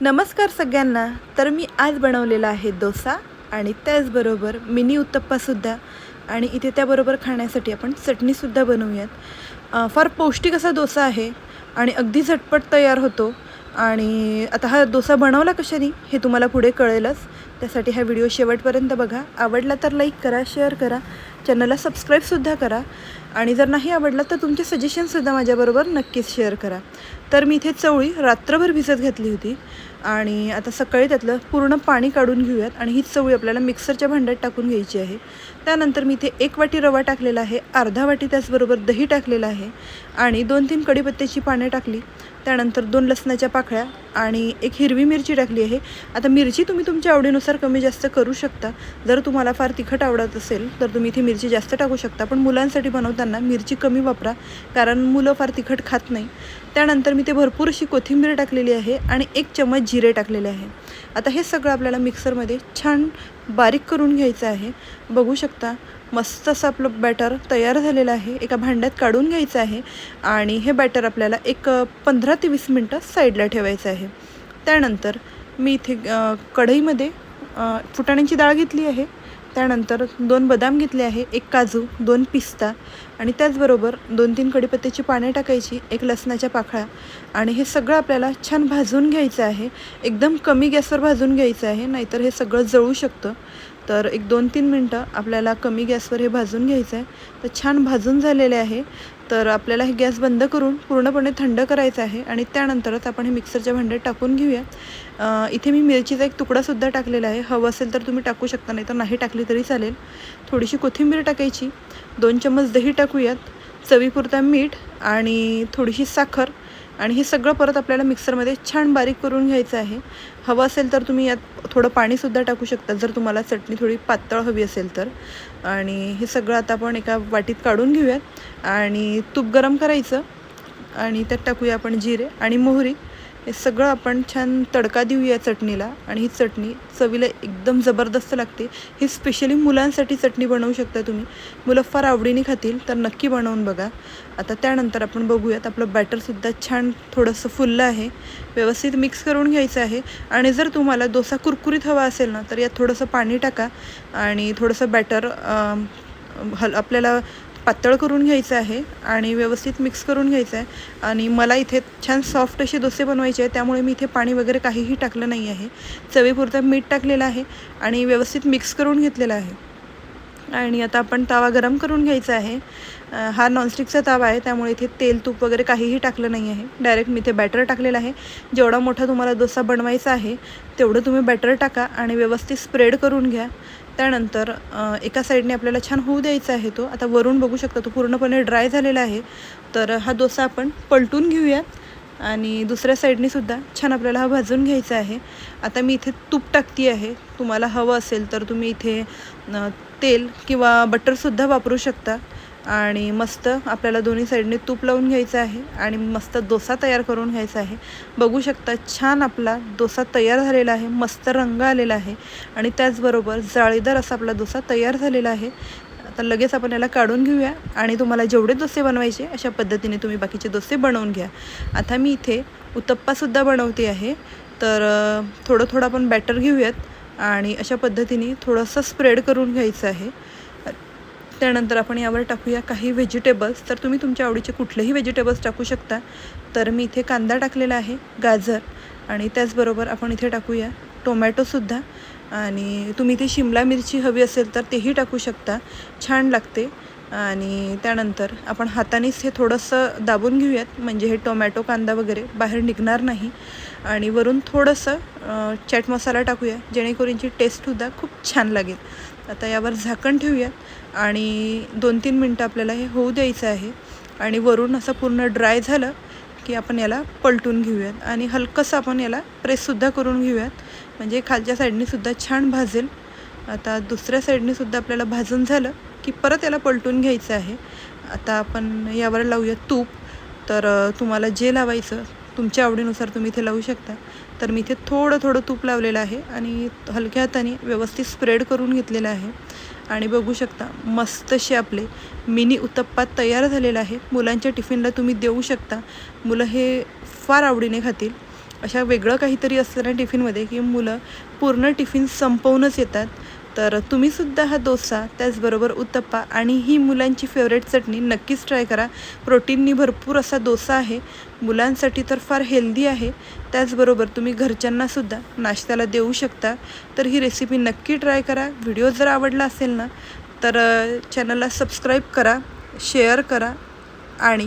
नमस्कार सगळ्यांना. तर मी आज बनवलेला आहे डोसा आणि त्याचबरोबर मिनी उत्तप्पासुद्धा आणि इथे त्याबरोबर खाण्यासाठी आपण चटणीसुद्धा बनवूयात. फार पौष्टिक असा डोसा आहे आणि अगदी झटपट तयार होतो. आणि आता हा डोसा बनवला कशाने हे तुम्हाला पुढे कळेलच. त्यासाठी हा व्हिडिओ शेवटपर्यंत बघा. आवडला तर लाईक करा शेअर करा. चॅनलला सबस्क्राईबसुद्धा करा. आणि जर नाही आवडला तर तुमचे सजेशनसुद्धा माझ्याबरोबर नक्कीच शेअर करा. तर मी इथे चवळी रात्रभर भिजत घातली होती. आणि आता सकाळी त्यातलं पूर्ण पाणी काढून घेऊयात. आणि ही चवळी आपल्याला मिक्सरच्या भांड्यात टाकून घ्यायची आहे. त्यानंतर मी इथे एक वाटी रवा टाकलेला आहे. अर्धा वाटी त्याचबरोबर दही टाकलेलं आहे. आणि दोन तीन कडीपत्त्याची पाने टाकली. त्यानंतर दोन लसणाच्या पाकळ्या आणि एक हिरवी मिरची टाकली आहे. आता मिरची तुम्ही तुमच्या आवडीनुसार कमी जास्त करू शकता. जर तुम्हाला फार तिखट आवडत असेल तर तुम्ही इथे मिरची जास्त टाकू शकता. पण मुलांसाठी बनवताना मिरची कमी वापरा. कारण मुलं फार तिखट खात नाही. त्यानंतर मी ते भरपूर अशी कोथिंबीर टाकलेली आहे आणि एक चम्मच जिरे टाकलेले आहे. आता हे सगळं आपल्याला मिक्सरमध्ये छान बारीक करून घ्यायचं आहे. बघू शकता मस्त असं आपलं बॅटर तयार झालेलं आहे. एका भांड्यात काढून घ्यायचं आहे आणि हे बॅटर आपल्याला एक पंधरा ते वीस मिनटं साईडला ठेवायचं आहे. त्यानंतर मी इथे कढईमध्ये फुटाण्याची डाळ घेतली आहे. त्यानंतर दोन बदाम घेतले आहे एक काजू दोन पिस्ता आणि त्याचबरोबर दोन तीन कढीपत्त्याची पाने टाकायची एक लसणाच्या पाखळा आणि हे सगळं आपल्याला छान भाजून घ्यायचं आहे. एकदम कमी गॅसवर भाजून घ्यायचं आहे नाहीतर हे सगळं जळू शकतं. तर एक दोन तीन मिनटं आपल्याला कमी गॅसवर हे भाजून घ्यायचं आहे. तर छान भाजून झालेले आहे. तर आपल्याला हे गॅस बंद करून पूर्णपणे थंड करायचं आहे आणि त्यानंतरच आपण हे मिक्सरच्या भांड्यात टाकून घेऊया. इथे मी मिरचीचा एक तुकडासुद्धा टाकलेला आहे. हवं असेल तर तुम्ही टाकू शकता नाही तर नाही टाकली तरी चालेल. थोडीशी कोथिंबीर टाकायची. दोन चम्मच दही टाकूयात. चवीपुरता मीठ आणि थोडीशी साखर. आणि हे सगळं परत आपल्याला मिक्सरमध्ये छान बारीक करून घ्यायचं आहे. हवं असेल तर तुम्ही यात थोडं पाणीसुद्धा टाकू शकता. जर तुम्हाला चटणी थोडी पातळ हवी असेल तर. आणि हे सगळं आता आपण एका वाटीत काढून घेऊयात. आणि तूप गरम करायचं. आणि त्यात टाकूया आपण जिरे आणि मोहरी. हे सगळं आपण छान तडका देऊया चटणीला. आणि ही चटणी चवीला एकदम जबरदस्त लागते. ही स्पेशली मुलांसाठी चटणी बनवू शकता तुम्ही. मुलं फार आवडीने खातील तर नक्की बनवून बघा. आता त्यानंतर आपण बघूयात आपलं बॅटरसुद्धा छान थोडंसं फुललं आहे. व्यवस्थित मिक्स करून घ्यायचं आहे. आणि जर तुम्हाला डोसा कुरकुरीत हवा असेल ना तर यात थोडंसं पाणी टाका. आणि थोडंसं बॅटर हल आपल्याला पातळ करून घ्यायचं आहे आणि व्यवस्थित मिक्स करून घ्यायचं आहे. आणि मला इथे छान सॉफ्ट असे डोसे बनवायचे आहे त्यामुळे मी इथे पाणी वगैरे काहीही टाकलं नाही आहे. चवीपुरतं मीठ टाकलेलं आहे आणि व्यवस्थित मिक्स करून घेतलेलं आहे. आणि आता आपण तवा गरम करून घ्यायचा आहे. हा नॉनस्टिकचा तवा आहे त्यामुळे इथे तेल तूप वगैरे काहीही टाकलं नाही आहे. डायरेक्ट मी इथे बॅटर टाकलेलं आहे. जेवढा मोठा तुम्हाला डोसा बनवायचा आहे तेवढं तुम्ही बॅटर टाका आणि व्यवस्थित स्प्रेड करून घ्या. त्यानंतर एका साईडने आपल्याला छान होऊ द्यायचा आहे तो. आता वरून बघू शकता तो पूर्णपणे ड्राय झालेला आहे. तर हा डोसा आपण पलटून घेऊया. आणि दुसऱ्या साईडने सुद्धा छान आपल्याला हा भाजून घ्यायचा आहे. आता मी इथे तूप टाकती आहे. तुम्हाला हवं असेल तर तुम्ही इथे तेल किंवा बटरसुद्धा वापरू शकता. आणि मस्त आपल्याला दोन्ही साईडने तूप लावून घ्यायचं आहे आणि मस्त डोसा तयार करून घ्यायचा आहे. बघू शकता छान आपला डोसा तयार झालेला आहे मस्त रंग आलेला आहे आणि त्याचबरोबर जाळीदार असा आपला डोसा तयार झालेला आहे. आता लगेच आपण याला काढून घेऊया आणि तुम्हाला जेवढे डोसे बनवायचे अशा पद्धतीने तुम्ही बाकीचे डोसे बनवून घ्या. आता मी इथे उत्तप्पासुद्धा बनवते आहे. तर थोडं थोडं आपण बॅटर घेऊयात आणि अशा पद्धतीने थोडंसं स्प्रेड करून घ्यायचं आहे. त्यानंतर आपण यावर टाकूया काही व्हेजिटेबल्स तर तुम्ही तुमच्या आवडीचे कुठलेही व्हेजिटेबल्स टाकू शकता. तर मी इथे कांदा टाकलेला आहे गाजर. आणि त्याचबरोबर आपण इथे टाकूया टोमॅटोसुद्धा आणि तुम्ही इथे शिमला मिरची हवी असेल तर तेही टाकू शकता. छान लागते. आणि त्यानंतर आपण हातानेच हे थोडंसं दाबून घेऊयात. म्हणजे हे टोमॅटो कांदा वगैरे बाहेर निघणार नाही. आणि वरून थोडंसं चाट मसाला टाकूया. जेणेकरून टेस्टसुद्धा खूप छान लागेल. आता यावर झाकण ठेवूयात आणि दोन तीन मिनटं आपल्याला हे होऊ द्यायचं आहे. आणि वरून असं पूर्ण ड्राय झालं की आपण याला पलटून घेऊयात आणि हलकंसं आपण याला प्रेससुद्धा करून घेऊयात. म्हणजे खालच्या साईडनेसुद्धा छान भाजेल. आता दुसऱ्या साईडनेसुद्धा आपल्याला भाजून झालं की परत याला पलटून घ्यायचं आहे. आता आपण यावर लावूया तूप. तर तुम्हाला जे लावायचं तुमच्या आवडीनुसार तुम्ही इथे लावू शकता. तर मी इथे थोडं थोडं तूप लावलेलं आहे आणि हलक्या हाताने व्यवस्थित स्प्रेड करून घेतलेलं आहे. आणि बघू शकता मस्तसे आपले मिनी उत्तप्पा तयार झालेला आहे. मुलांच्या टिफिनला तुम्ही देऊ शकता. मुलं हे फार आवडीने खातील. अशा वेगळं काहीतरी असतं ना टिफिनमध्ये की मुलं पूर्ण टिफिन संपवूनच येतात. तर तुम्हीसुद्धा हा डोसा त्याचबरोबर उत्तप्पा आणि ही मुलांची फेवरेट चटणी नक्कीच ट्राय करा. प्रोटीननी भरपूर असा डोसा आहे. मुलांसाठी तर फार हेल्दी आहे. त्याचबरोबर तुम्ही घरच्यांनासुद्धा नाश्त्याला देऊ शकता. तर ही रेसिपी नक्की ट्राय करा. व्हिडिओ जर आवडला असेल ना तर चॅनलला सबस्क्राईब करा शेअर करा आणि